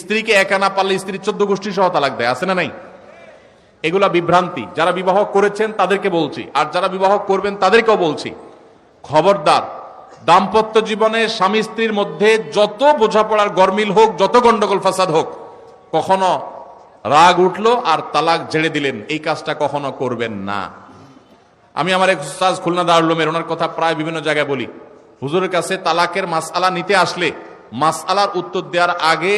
স্ত্রীকে একা না পারলে স্ত্রীর চোদ্দ গোষ্ঠী সহ তালাক দেয়, আছে না নাই? এগুলা বিভ্রান্তি। যারা বিবাহ করেছেন তাদেরকে বলছি, আর যারা বিবাহ করবেন তাদেরকেও বলছি, খবরদার, দাম্পত্য জীবনে স্বামী স্ত্রীর মধ্যে যত বোঝাপড়ার গরমিল হোক, যত গন্ডগোল ফাসাদ হোক, কখনো রাগ উঠল আর তালাক ঝেড়ে দিলেন, এই কাজটা কখনো করবেন না। আমি আমার এক উস্তাজ খুলনা দারুলমের ওনার কথা প্রায় বিভিন্ন জায়গায় বলি, হুজুরের কাছে তালাকের মাসআলা নিতে আসলে মাসআলার উত্তর দেওয়ার আগে